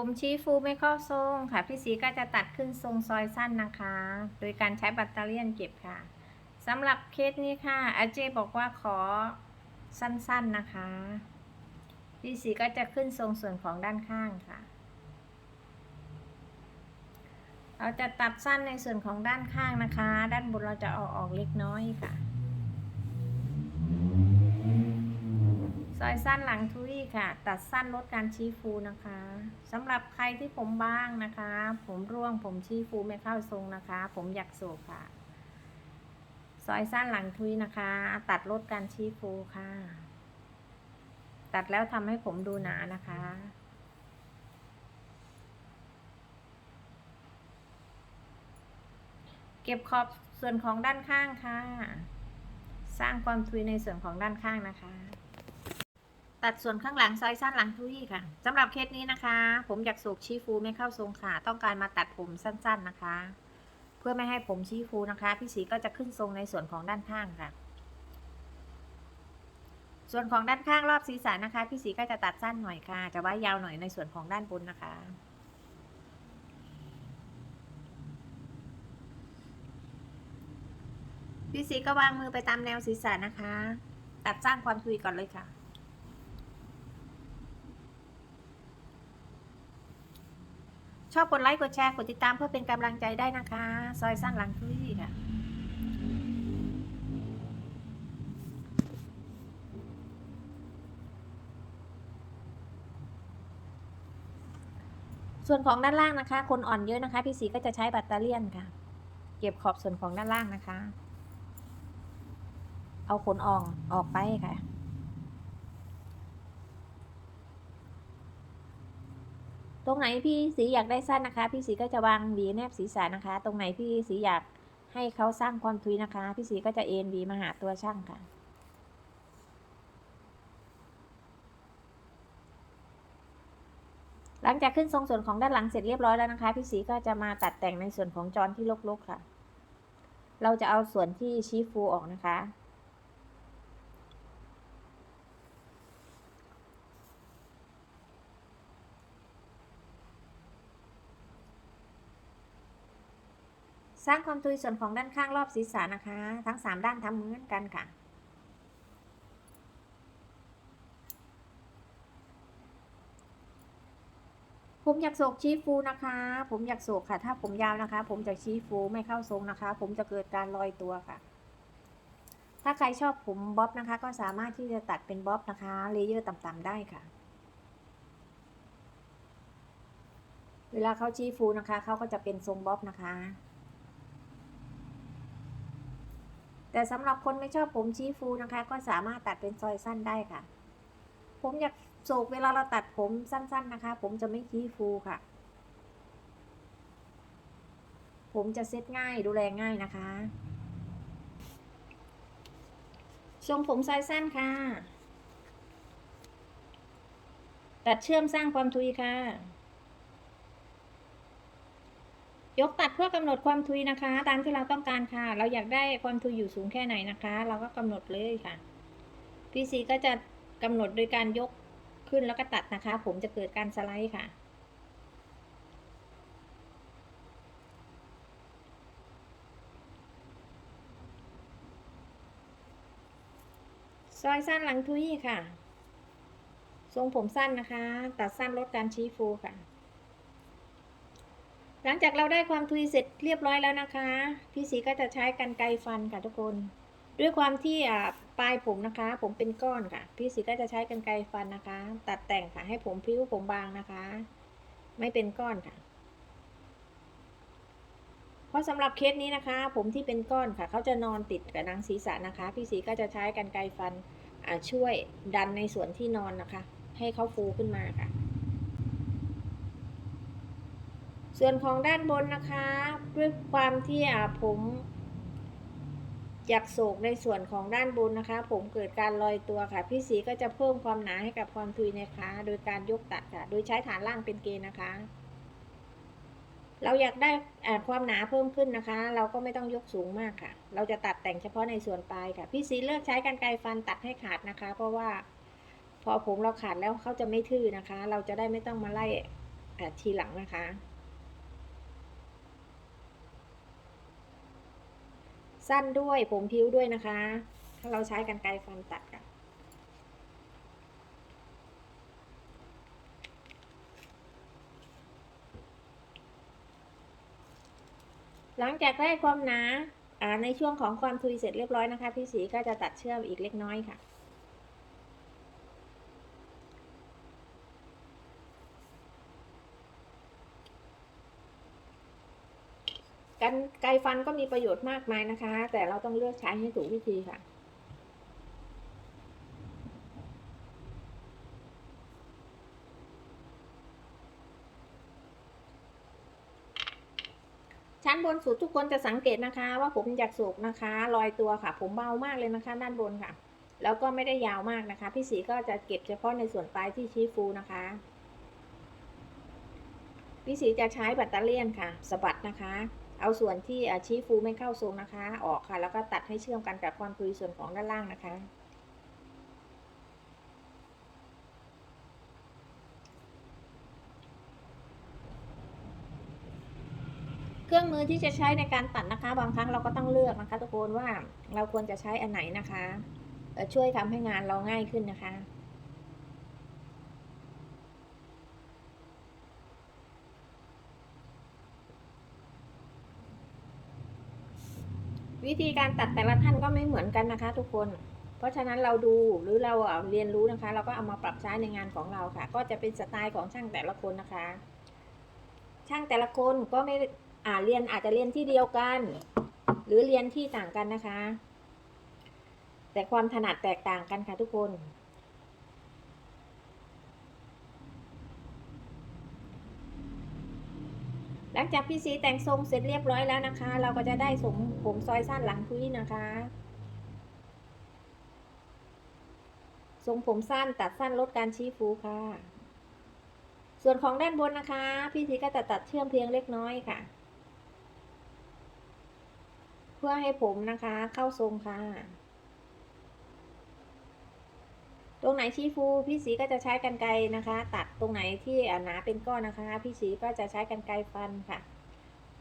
ผมชี้ฟูไม่เข้าทรงค่ะ พี่สีก็จะตัดขึ้นทรงซอยสั้นนะคะ โดยการใช้แบัตเตอรี่ยนเก็บค่ะสำหรับเคสนี้ค่ะอาเจบอกว่าขอสั้นๆนะคะ พี่สีก็จะขึ้นทรงส่วนของด้านข้างค่ะ เราจะตัดสั้นในส่วนของด้านข้างนะคะ ด้านบนเราจะเอาออกเล็กน้อยค่ะ ซอยสั้นหลังทุยค่ะ ตัดสั้นลดการชี้ฟูนะคะสำหรับใครที่ผมบางนะคะ ผมร่วงผมชี้ฟูไม่เข้าทรงนะคะ ผมอยากโศกค่ะ ซอยสั้นหลังทุยนะคะ ตัดลดการชี้ฟูค่ะ ตัดแล้วทำให้ผมดูหนานะคะเก็บขอบส่วนของด้านข้างค่ะ สร้างความทุยในส่วนของด้านข้างนะคะ ตัดส่วนข้างหลังซอยสั้นหลังทุยค่ะสำหรับเคสนี้นะคะ ผมอยากสูกชี้ฟูไม่เข้าทรงค่ะ ต้องการมาตัดผมสั้นๆนะคะ เพื่อไม่ให้ผมชี้ฟูนะคะ พี่สีก็จะขึ้นทรงในส่วนของด้านข้างค่ะ ส่วนของด้านข้างรอบศีรษะนะคะ พี่สีก็จะตัดสั้นหน่อยค่ะ จะไว้ยาวหน่อยในส่วนของด้านบนนะคะพี่สีก็วางมือไปตามแนวศีรษะนะคะ ตัดสร้างความทุยก่อนเลยค่ะ ชอบกดไลค์ กดแชร์ กดติดตามเพื่อเป็นกำลังใจได้นะคะ ซอยสั้นหลังทุยค่ะส่วนของด้านล่างนะคะ คนอ่อนเยอะนะคะ พี่สีก็จะใช้แบตเตอรี่ยนค่ะ เก็บขอบส่วนของด้านล่างนะคะ เอาขนอ่องออกไปค่ะ ตรงไหนพี่สีอยากได้สั้นนะคะ พี่สีก็จะวางหวีแนบศีรษะนะคะ ตรงไหนพี่สีอยากให้เขาสร้างความทุยนะคะ พี่สีก็จะเอ็นหวีมาหาตัวช่างค่ะหลังจากขึ้นทรงส่วนของด้านหลังเสร็จเรียบร้อยแล้วนะคะ พี่สีก็จะมาตัดแต่งในส่วนของจอนที่ลกๆค่ะ เราจะเอาส่วนที่ชี้ฟูออกนะคะ สร้างความทุยส่วนของด้านข้างรอบศีรษะนะคะ ทั้ง 3 ด้านทำเหมือนกันค่ะ ผมอยากโศกชี้ฟูนะคะ ผมอยากโศกค่ะ ถ้าผมยาวนะคะ ผมจะชี้ฟูไม่เข้าทรงนะคะ ผมจะเกิดการลอยตัวค่ะ ถ้าใครชอบผมบ๊อบนะคะ ก็สามารถที่จะตัดเป็นบ๊อบนะคะเลเยอร์ต่ำๆได้ค่ะเวลาเขาชี้ฟูนะคะ เขาก็จะเป็นทรงบ๊อบนะคะ แต่สำหรับคนไม่ชอบผมชี้ฟูนะคะ ก็สามารถตัดเป็นซอยสั้นได้ค่ะ ผมอยากโศกเวลาเราตัดผมสั้น ๆนะคะ ผมจะไม่ชี้ฟูค่ะ ผมจะเซ็ตง่ายดูแลง่ายนะคะทรงผมซอยสั้นค่ะ ตัดเชื่อมสร้างความทุยค่ะ ยกตัดเพื่อกำหนดความทุยนะคะ ตามที่เราต้องการค่ะ เราอยากได้ความทุยอยู่สูงแค่ไหนนะคะ เราก็กำหนดเลยค่ะพีซีก็จะกำหนดโดยการยกขึ้นแล้วก็ตัดนะคะ ผมจะเกิดการสไลด์ค่ะ ซอยสั้นหลังทุยค่ะ ทรงผมสั้นนะคะ ตัดสั้นลดการชี้ฟูค่ะ หลังจากเราได้ความทุยเสร็จเรียบร้อยแล้วนะคะ พี่สีก็จะใช้กันไกฟันค่ะทุกคน ด้วยความที่ปลายผมนะคะ ผมเป็นก้อนค่ะ พี่สีก็จะใช้กันไกฟันนะคะ ตัดแต่งค่ะให้ผมพิ้วผมบางนะคะ ไม่เป็นก้อนค่ะ เพราะสำหรับเคสนี้นะคะ ผมที่เป็นก้อนค่ะเขาจะนอนติดกับนังศีรษะนะคะ พี่สีก็จะใช้กันไกฟันช่วยดันในส่วนที่นอนนะคะ ให้เขาฟูขึ้นมาค่ะ ส่วนของด้านบนนะคะด้วยความที่ผมอยากโศกในส่วนของด้านบนนะคะ ผมเกิดการลอยตัวค่ะ พี่สีก็จะเพิ่มความหนาให้กับความทุยนะคะ โดยการยกตัดค่ะ โดยใช้ฐานล่างเป็นเกณฑ์นะคะ เราอยากได้ความหนาเพิ่มขึ้นนะคะ เราก็ไม่ต้องยกสูงมากค่ะ เราจะตัดแต่งเฉพาะในส่วนปลายค่ะ พี่สีเลือกใช้กันไกรฟันตัดให้ขาดนะคะ เพราะว่า พอผมเราขาดแล้วเขาจะไม่ทื่อนะคะ เราจะได้ไม่ต้องมาไล่ทีหลังนะคะ สั้นด้วยผมพิ้วด้วยนะคะ ถ้าเราใช้กันไกรฟันตัดกันหลังจากได้ความหนาอ่าในช่วงของความทุยเสร็จเรียบร้อยนะคะ พี่สีก็จะตัดเชื่อมอีกเล็กน้อยค่ะ กันไกฟันก็มีประโยชน์มากมายนะคะ แต่เราต้องเลือกใช้ให้ถูกวิธีค่ะชั้นบนสุดทุกคนจะสังเกตนะคะ ว่าผมอยากโศกนะคะลอยตัวค่ะ ผมเบามากเลยนะคะ ด้านบนค่ะ แล้วก็ไม่ได้ยาวมากนะคะ พี่สีก็จะเก็บเฉพาะในส่วนปลายที่ชี้ฟูนะคะ พี่สีจะใช้แบตเตอเลี่ยนค่ะสะบัดนะคะ เอาส่วนที่ชี้ฟูไม่เข้าทรงนะคะ ออกค่ะ แล้วก็ตัดให้เชื่อมกันกับความปุยส่วนของด้านล่างนะคะ เครื่องมือที่จะใช้ในการตัดนะคะ บางครั้งเราก็ต้องเลือกนะคะทุกคนว่าเราควรจะใช้อันไหนนะคะ ช่วยทำให้งานเราง่ายขึ้นนะคะ วิธีการตัดแต่ละท่านก็ไม่เหมือนกันนะคะ ทุกคน เพราะฉะนั้นเราดูหรือเราเรียนรู้นะคะ เราก็เอามาปรับใช้ในงานของเราค่ะ ก็จะเป็นสไตล์ของช่างแต่ละคนนะคะ ช่างแต่ละคนก็ไม่อ่าเรียนอาจจะเรียนที่เดียวกัน หรือเรียนที่ต่างกันนะคะ แต่ความถนัดแตกต่างกันค่ะทุกคน หลังจากพี่สีแต่งทรงเสร็จเรียบร้อยแล้วนะคะ เราก็จะได้สมผมซอยสั้นหลังทุยนะคะทรงผมสั้นตัดสั้นลดการชี้ฟูค่ะ ส่วนของด้านบนนะคะ พี่สีก็จะตัดเชื่อมเพียงเล็กน้อยค่ะ เพื่อให้ผมนะคะเข้าทรงค่ะ ต รงไหนชี้ฟู พี่สีก็จะใช้กันไกรนะคะ ตัดตรงไหนที่หนาเป็นก้อนนะคะ พี่สีก็จะใช้กันไกรฟันค่ะ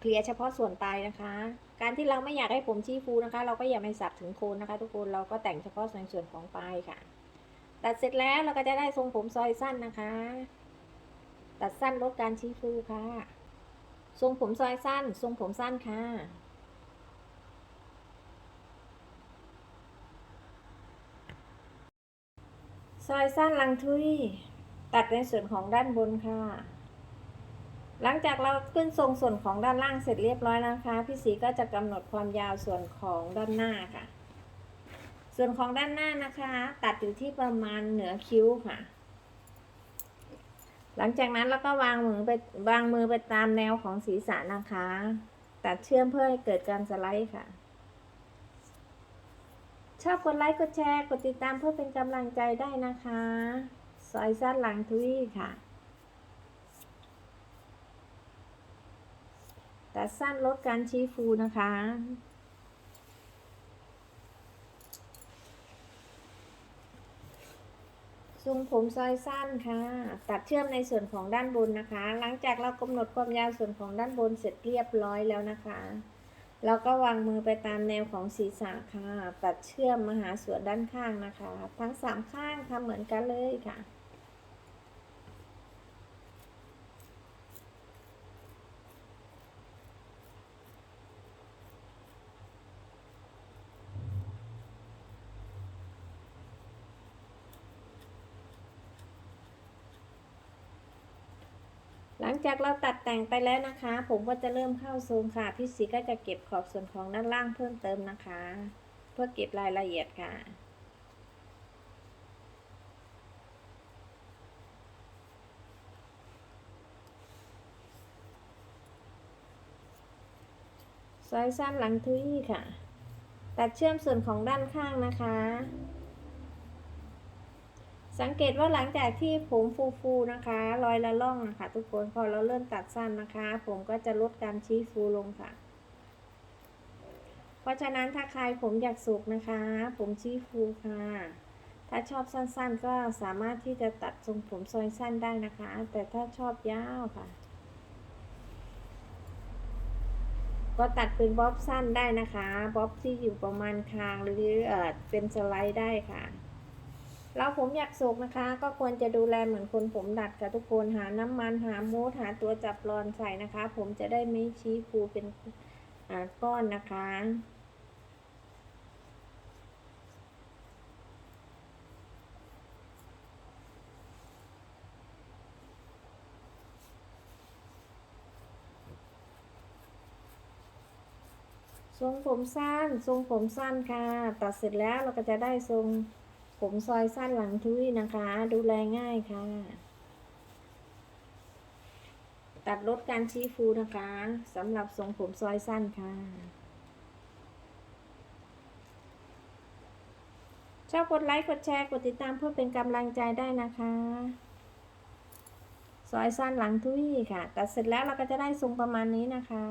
เคลียร์เฉพาะส่วนปลายนะคะ การที่เราไม่อยากให้ผมชี้ฟูนะคะ เราก็อย่าไปสับถึงโคนนะคะ ทุกคนเราก็แต่งเฉพาะในส่วนของปลายค่ะ ตัดเสร็จแล้วเราก็จะได้ทรงผมซอยสั้นนะคะ ตัดสั้นลดการชี้ฟูค่ะ ทรงผมซอยสั้น ทรงผมสั้นค่ะ อยสั้นลังทุยตัดในส่วนของด้านบนค่ะ หลังจากเราขึ้นทรงส่วนของด้านล่างเสร็จเรียบร้อยแล้วนะคะ พี่สีก็จะกำหนดความยาวส่วนของด้านหน้าค่ะ ส่วนของด้านหน้านะคะ ตัดอยู่ที่ประมาณเหนือคิ้วค่ะ หลังจากนั้นเราก็วางมือไปวางมือไปตามแนวของศีรษะนะคะ ตัดเชื่อมเพื่อให้เกิดการสไลด์ค่ะ ชอบกดไลค์ กดแชร์ กดติดตามเพื่อเป็นกำลังใจได้นะคะซอยสั้นหลังทุยค่ะแต่สั้นลดการชี้ฟูนะคะ ทรงผมซอยสั้นค่ะ ตัดเชื่อมในส่วนของด้านบนนะคะ หลังจากเรากำหนดความยาวส่วนของด้านบนเสร็จเรียบร้อยแล้วนะคะ เราก็วางมือไปตามแนวของศีรษะค่ะ ตัดเชื่อมมาหาส่วนด้านข้างนะคะ ทั้งสามข้างทำเหมือนกันเลยค่ะ จากเราตัดแต่งไปแล้วนะคะ ผมก็จะเริ่มเข้าซูมค่ะ พี่สีก็จะเก็บขอบส่วนของด้านล่างเพิ่มเติมนะคะ เพื่อเก็บรายละเอียดค่ะซอยสั้นหลังทุยค่ะ ตัดเชื่อมส่วนของด้านข้างนะคะ สังเกตว่าหลังจากที่ผมฟูๆนะคะรอยละล่องนะคะทุกคนพอเราเริ่มตัดสั้นนะคะ ผมก็จะลดการชี้ฟูลงค่ะ เพราะฉะนั้นถ้าใครผมอยากสุกนะคะ ผมชี้ฟูค่ะ ถ้าชอบสั้นๆ ก็สามารถที่จะตัดทรงผมซอยสั้นได้นะคะ แต่ถ้าชอบยาวค่ะ ก็ตัดเป็นบ๊อบสั้นได้นะคะบ๊อบที่อยู่ประมาณคางหรือเออเป็นสไลด์ได้ค่ะ เราผมอยากโศกนะคะ ก็ควรจะดูแลเหมือนคนผมดัดค่ะทุกคนหาน้ำมันหามูสหาตัวจับรอนใส่นะคะ ผมจะได้ไม่ชี้ฟูเป็นก้อนนะคะทรงผมสั้น ทรงผมสั้นค่ะ ตัดเสร็จแล้วเราก็จะได้ทรง ผมซอยสั้นหลังทุยนะคะ ดูแลง่ายค่ะ ตัดลดการชี้ฟูนะคะสำหรับทรงผมซอยสั้นค่ะ ชอบกดไลค์กดแชร์กดติดตามเพื่อเป็นกำลังใจได้นะคะ ซอยสั้นหลังทุยค่ะ ตัดเสร็จแล้วเราก็จะได้ทรงประมาณนี้นะคะ